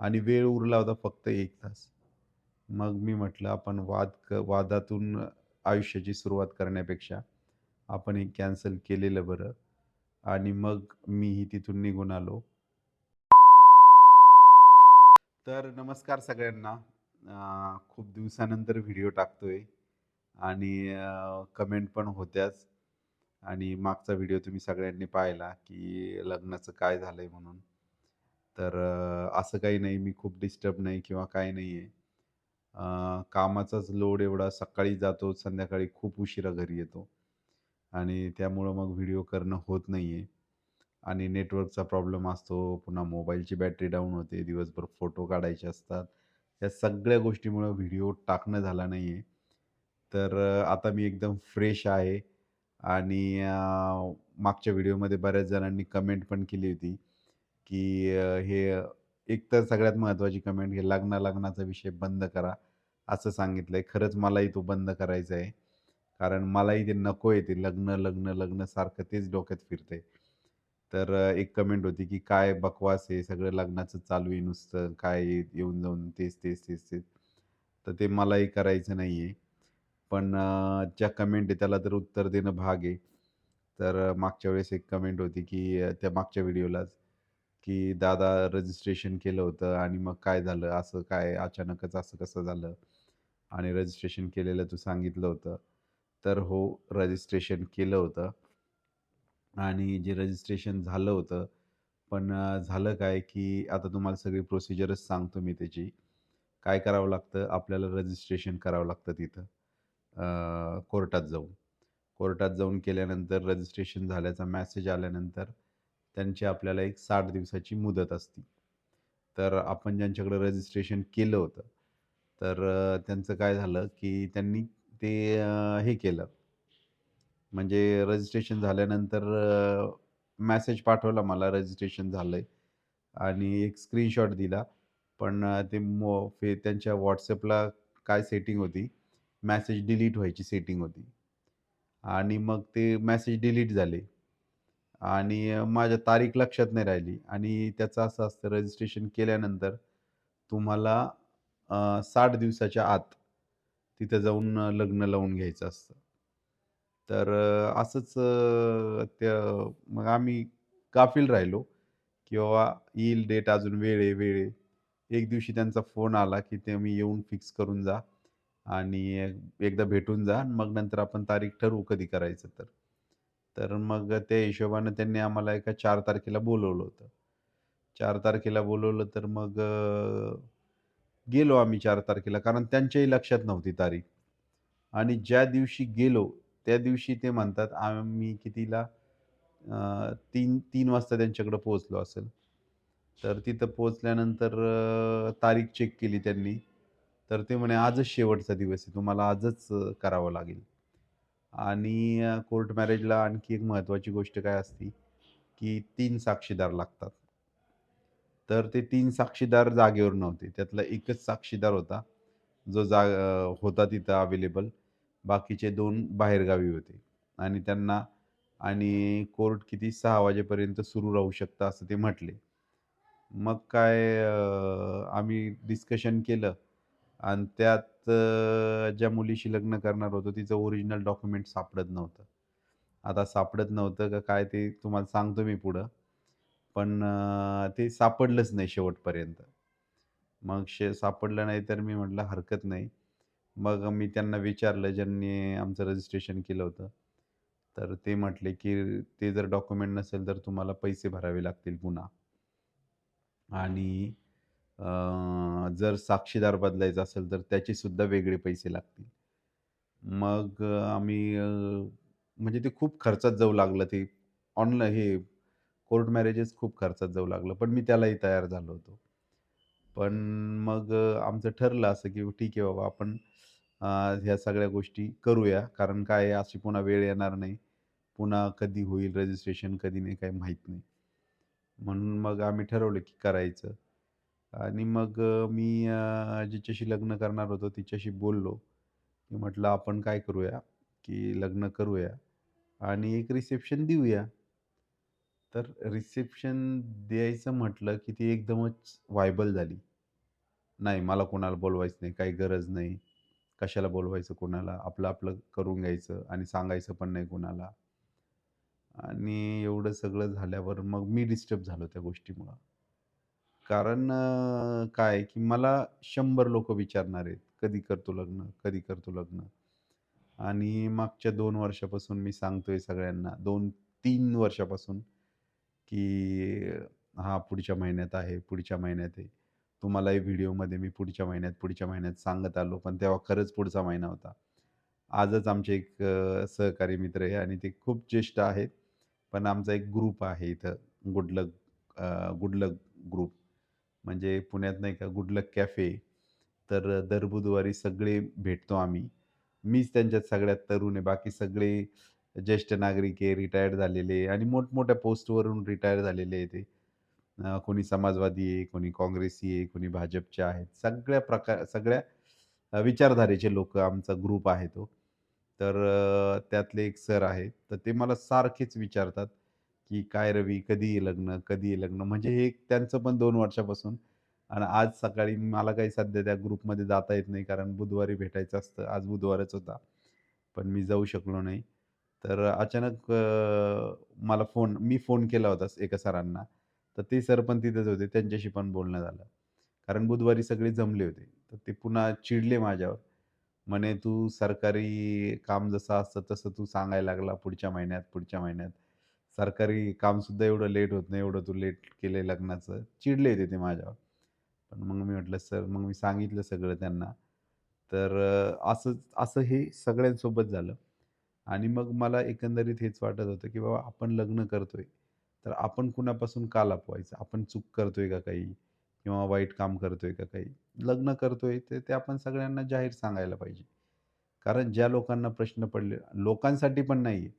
आणि वेळ उरला होता फक्त एक तास. मग मी म्हटलं आपण वाद क वादातून आयुष्याची सुरुवात करण्यापेक्षा आपण हे कॅन्सल केलेलं बरं आणि मग मीही तिथून निघून आलो. तर नमस्कार सगळ्यांना. खूप दिवसानंतर व्हिडिओ टाकतोय आणि कमेंट पण होत्याच आणि मागचा व्हिडिओ तुम्ही सगळ्यांनी पाहिला, की लग्नाचं काय झालंय म्हणून. तर असं काही नाही, मी खूप डिस्टर्ब नाही किंवा काही नाही आहे कामाचाच लोड एवढा सकाळी जातो, संध्याकाळी खूप उशिरा घरी येतो. आणि त्यामुळं मग व्हिडिओ करणं होत नाही आहे आणि नेटवर्कचा प्रॉब्लेम असतो. पुन्हा मोबाईलची बॅटरी डाऊन होते, दिवसभर फोटो काढायचे असतात. या सगळ्या गोष्टीमुळं व्हिडिओ टाकणं झाला नाही आहे तर आता मी एकदम फ्रेश आहे. आणि मागच्या व्हिडिओमध्ये बऱ्याच जणांनी कमेंट पण केली होती, की अ, हे एक तर सगळ्यात महत्त्वाची कमेंट, हे लग्न लग्नाचा विषय बंद करा, असं सांगितलंय. खरंच मलाही तो बंद करायचा आहे. कारण मलाही ते नको आहे ते लग्न, लग्न, लग्न सारखं तेच डोक्यात फिरतंय. तर अ, एक कमेंट होती, की "काय बकवास आहे, सगळं लग्नाचं चालू आहे नुसतं. काय येऊन जाऊन तेच, तेच, तेच, तेच." तर ते मलाही करायचं नाही आहे पण अ, ज्या कमेंट आहे त्याला तर उत्तर देणं भाग आहे. तर अ, मागच्या वेळेस एक कमेंट होती, की अ, त्या मागच्या व्हिडिओलाच, की "दादा रजिस्ट्रेशन केलं होतं आणि मग काय झालं? असं काय अचानकच असं कसं झालं? आणि रजिस्ट्रेशन केलेलं तू सांगितलं होतं." तर हो, रजिस्ट्रेशन केलं होतं आणि जे रजिस्ट्रेशन झालं होतं, पण झालं काय, की आता तुम्हाला सगळी प्रोसिजरच सांगतो मी त्याची. काय करावं लागतं? आपल्याला रजिस्ट्रेशन करावं लागतं तिथं कोर्टात जाऊन. कोर्टात जाऊन केल्यानंतर रजिस्ट्रेशन झाल्याचा मॅसेज आल्यानंतर त्यांची आपल्याला एक साठ दिवसाची मुदत असते. तर आपण ज्यांच्याकडे रजिस्ट्रेशन केलं होतं, तर त्यांचं काय झालं, की त्यांनी ते हे केलं. म्हणजे रजिस्ट्रेशन झाल्यानंतर मॅसेज पाठवला मला रजिस्ट्रेशन झालं आहे आणि एक स्क्रीनशॉट दिला. पण ते मो फे त्यांच्या व्हॉट्सअपला काय सेटिंग होती, मॅसेज डिलीट व्हायची सेटिंग होती. आणि मग ते मॅसेज डिलीट झाले. आणि माझ्या तारीख लक्षात नाही राहिली आणि त्याचं असं असतं रजिस्ट्रेशन केल्यानंतर तुम्हाला साठ दिवसाच्या आत तिथं जाऊन लग्न लावून घ्यायचं असतं. तर असंच त्या मग आम्ही काफील राहिलो, की बाबा येईल डेट अजून वेळ आहे, वेळ आहे. एक दिवशी त्यांचा फोन आला, की ते मी येऊन फिक्स करून जा आणि एकदा भेटून जा मग नंतर आपण तारीख ठरवू कधी करायचं तर. तर मग त्या हिशोबानं त्यांनी आम्हाला एका चार तारखेला बोलवलं होतं. चार तारखेला बोलवलं तर मग गेलो आम्ही चार तारखेला कारण त्यांच्याही लक्षात नव्हती तारीख आणि ज्या दिवशी गेलो, त्या दिवशी ते म्हणतात आम्ही कितीला तीन तीन वाजता त्यांच्याकडे पोहोचलो असेल. तर तिथं पोहोचल्यानंतर तारीख चेक केली त्यांनी. तर ते म्हणे, "आजच शेवटचा दिवस आहे. तुम्हाला आजच करावं लागेल." आणि कोर्ट मॅरेजला आणखी एक महत्त्वाची गोष्ट काय असते, की तीन साक्षीदार लागतात. तर ते तीन साक्षीदार जागेवर नव्हते. त्यातला एकच साक्षीदार होता, जो जा होता तिथं अवेलेबल. बाकीचे दोन बाहेरगावी होते आणि त्यांना आणि कोर्ट किती सहा वाजेपर्यंत सुरू राहू शकतं असं ते म्हटले. मग काय आम्ही डिस्कशन केलं आणि त्यात ज्या मुलीशी लग्न करणार होतो तिचं ओरिजिनल डॉक्युमेंट सापडत नव्हतं. आता सापडत नव्हतं का काय ते तुम्हाला सांगतो मी पुढं. पण ते सापडलंच नाही शेवटपर्यंत. मग शे सापडलं नाही तर मी म्हटलं हरकत नाही. मग मी त्यांना विचारलं ज्यांनी आमचं रजिस्ट्रेशन केलं होतं. तर ते म्हटले, की "ते जर डॉक्युमेंट नसेल तर तुम्हाला पैसे भरावे लागतील पुन्हा." आणि जर साक्षीदार बदलायचा असेल तर त्याचे सुद्धा वेगळे पैसे लागतील. मग आम्ही म्हणजे ते खूप खर्चात जाऊ लागलं ते ऑनलाईन हे कोर्ट मॅरेजेस खूप खर्चात जाऊ लागलं. पण मी त्यालाही तयार झालो होतो. पण मग आमचं ठरलं असं, की ठीक आहे बाबा आपण ह्या सगळ्या गोष्टी करूया. कारण काय अशी पुन्हा वेळ येणार नाही. पुन्हा कधी होईल रजिस्ट्रेशन, कधी नाही काही माहीत नाही. म्हणून मग आम्ही ठरवलं, की करायचं. आणि मग मी अ, जिच्याशी लग्न करणार होतो तिच्याशी बोललो, की म्हटलं आपण काय करूया, की लग्न करूया आणि एक रिसेप्शन देऊया. तर रिसेप्शन द्यायचं म्हटलं, की ती एकदमच वायबल झाली. नाही मला कोणाला बोलवायचं नाही, काही गरज नाही. कशाला बोलवायचं कोणाला? आपलं, आपलं करून घ्यायचं आणि सांगायचं पण नाही कोणाला. आणि एवढं सगळं झाल्यावर मग मी डिस्टर्ब झालो त्या गोष्टीमुळं. कारण अ, काय की मला 100 लोकं विचारणार आहेत, "कधी करतो लग्न? कधी करतो लग्न?" आणि मागच्या 2 वर्षापासून मी सांगतोय सगळ्यांना 2-3 वर्षापासून, की "हां, पुढच्या महिन्यात आहे, पुढच्या महिन्यात आहे." तुम्हालाही व्हिडिओमध्ये मी पुढच्या महिन्यात, पुढच्या महिन्यात सांगत आलो, पण तेव्हा खरंच पुढचा महिना होता. आजच आमचे एक अ, सहकारी मित्र आहे आणि ते खूप ज्येष्ठ आहेत. पण आमचा एक ग्रुप आहे इथं good luck uh, good luck group. म्हणजे पुण्यात नाही का गुडलक कॅफे. तर दर बुधवारी सगळे भेटतो आम्ही. मीच त्यांच्यात सगळ्यात तरुण आहे. बाकी सगळे ज्येष्ठ नागरिक आहे, रिटायर्ड झालेले आणि मोठमोठ्या पोस्टवरून रिटायर झालेले आहे ते. कोणी समाजवादी आहे, कोणी काँग्रेसी आहे, कोणी भाजपचे आहेत. सगळ्या प्रकार सगळ्या विचारधारेचे लोक आमचा ग्रुप आहे तो. तर त्यातले एक सर आहेत. तर ते मला सारखेच विचारतात, की "काय रवी कधी आहे लग्न? कधी आहे लग्न?" म्हणजे हे त्यांचं पण दोन वर्षापासून आणि आज सकाळी मला काही सध्या त्या ग्रुपमध्ये जाता येत नाही कारण बुधवारी भेटायचं असतं. आज बुधवारच होता. पण मी जाऊ शकलो नाही. तर अचानक मला फोन मी फोन केला होता एका सरांना. तर ते सर पण तिथेच होते. त्यांच्याशी पण बोलणं झालं. कारण बुधवारी सगळे जमले होते. तर ते पुन्हा चिडले माझ्यावर. म्हणे, "तू सरकारी काम जसं असतं तसं तू सांगायला लागला पुढच्या महिन्यात, पुढच्या महिन्यात. सरकारी कामसुद्धा एवढं लेट होत नाही, एवढं तू लेट केलं लग्नाचं." चिडले होते ते माझ्यावर. पण मग मी म्हटलं, "सर" मग मी सांगितलं सगळं त्यांना. तर असं असं हे सगळ्यांसोबत झालं. आणि मग मला एकंदरीत हेच वाटत होतं, की बाबा आपण लग्न करतोय, तर आपण कुणापासून का लपवायचं? आपण चूक करतोय का काही? किंवा वाईट काम करतोय का काही? लग्न करतोय, ते ते आपण सगळ्यांना जाहीर सांगायला पाहिजे. कारण ज्या लोकांना प्रश्न पडले लोकांसाठी पण नाही आहे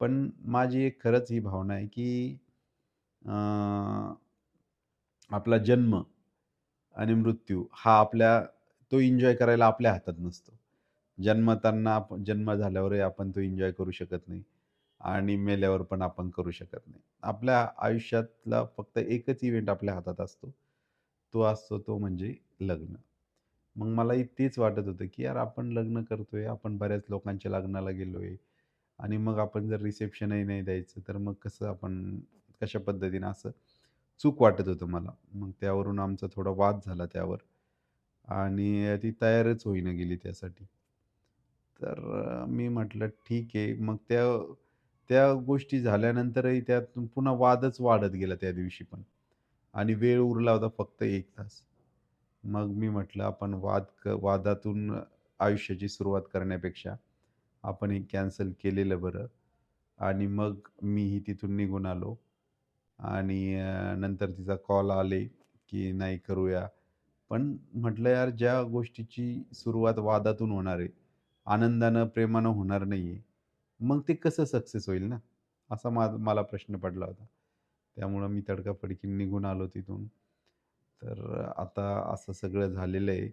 पण माझी एक खरंच ही भावना आहे, की आपला जन्म आणि मृत्यू हा आपल्या तो एन्जॉय करायला आपल्या हातात नसतो. जन्मताना आप जन्म झाल्यावरही आपण तो एन्जॉय करू शकत नाही आणि मेल्यावर पण आपण करू शकत नाही. आपल्या आयुष्यातला फक्त एकच इव्हेंट आपल्या हातात असतो. तो असतो तो म्हणजे लग्न. मग मलाही तेच वाटत होतं, की यार आपण लग्न करतोय, आपण बऱ्याच लोकांच्या लग्नाला गेलोय आणि मग आपण जर रिसेप्शनही नाही द्यायचं, तर मग कसं आपण कशा पद्धतीनं असं चूक वाटत होतं मला. मग त्यावरून आमचा थोडा वाद झाला त्यावर आणि ती तयारच होईना गेली त्यासाठी. तर मी म्हटलं ठीक आहे. मग त्या त्या गोष्टी झाल्यानंतरही त्यातून पुन्हा वादच वाढत गेला त्या दिवशी पण आणि वेळ उरला होता फक्त एक तास. मग मी म्हटलं आपण वाद क वादातून आयुष्याची सुरुवात करण्यापेक्षा आपण हे कॅन्सल केलेलं बरं आणि मग मीही तिथून निघून आलो आणि नंतर तिचा कॉल आले, की नाही करूया. पण म्हटलं यार ज्या गोष्टीची सुरुवात वादातून होणार आहे, आनंदानं, प्रेमानं होणार नाही आहे मग ते कसं सक्सेस होईल ना? असा मा मला प्रश्न पडला होता. त्यामुळं मी तडकाफडकी निघून आलो तिथून. तर आता असं सगळं झालेलं आहे.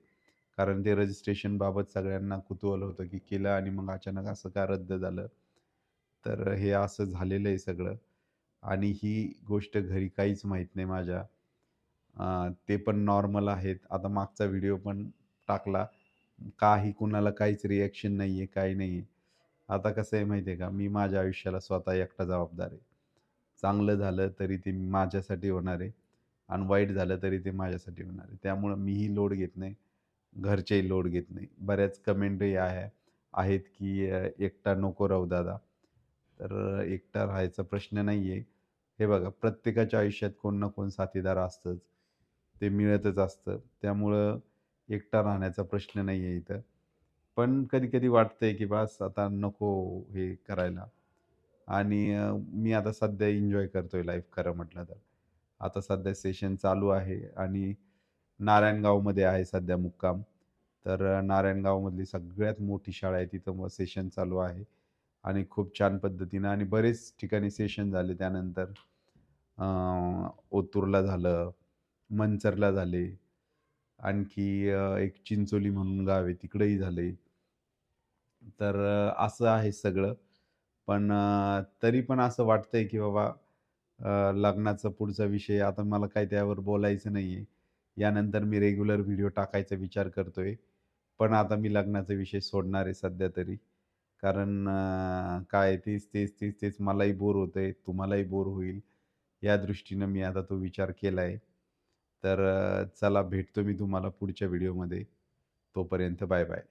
कारण ते रजिस्ट्रेशनबाबत सगळ्यांना कुतूहल होतं, की केलं आणि मग अचानक असं का रद्द झालं? तर हे असं झालेलं आहे सगळं आणि ही गोष्ट घरी काहीच माहीत नाही माझ्या. ते पण नॉर्मल आहेत. आता मागचा व्हिडिओ पण टाकला. काही कुणाला काहीच रिॲक्शन नाही आहे काही नाही आहे आता कसं आहे माहिती आहे का, मी माझ्या आयुष्याला स्वतः एकटा जबाबदार आहे. चांगलं झालं तरी ते माझ्यासाठी होणार आहे आणि वाईट झालं तरी ते माझ्यासाठी होणार आहे. त्यामुळं मीही लोड घेत नाही, घरचेही लोड घेत नाही. बऱ्याच कमेंटही आहे आहेत, की "एकटा नको राहू दादा." तर एकटा राहायचा प्रश्न नाही आहे हे बघा प्रत्येकाच्या आयुष्यात कोण ना कोण साथीदार असतंच. ते मिळतच असतं. त्यामुळं एकटा राहण्याचा प्रश्न नाही आहे इथं. पण कधी-कधी वाटतंय, की बास आता नको हे करायला आणि मी आता सध्या एन्जॉय करतोय लाईफ खरं म्हटलं तर. आता सध्या सेशन चालू आहे आणि नारायणगावमध्ये आहे सध्या मुक्काम. तर नारायणगावमधली सगळ्यात मोठी शाळा आहे तिथं मग सेशन चालू आहे आणि खूप छान पद्धतीनं आणि बरेच ठिकाणी सेशन झाले त्यानंतर. ओतूरला झालं, मंचरला झाले. आणखी एक चिंचोली म्हणून गाव आहे तिकडंही झाले. तर असं आहे सगळं. पण तरी पण असं वाटतंय, की बाबा लग्नाचा पुढचा विषय आता मला काही त्यावर बोलायचं नाही आहे यानंतर मी रेग्युलर व्हिडिओ टाकायचा विचार करतोय. पण आता मी लग्नाचा विषय सोडणार आहे सध्या तरी. कारण काय तेच तेच तेच तेच मलाही बोर होतंय तुम्हालाही बोर होईल. या दृष्टीनं मी आता तो विचार केला आहे तर चला भेटतो मी तुम्हाला पुढच्या व्हिडिओमध्ये. तोपर्यंत बाय बाय.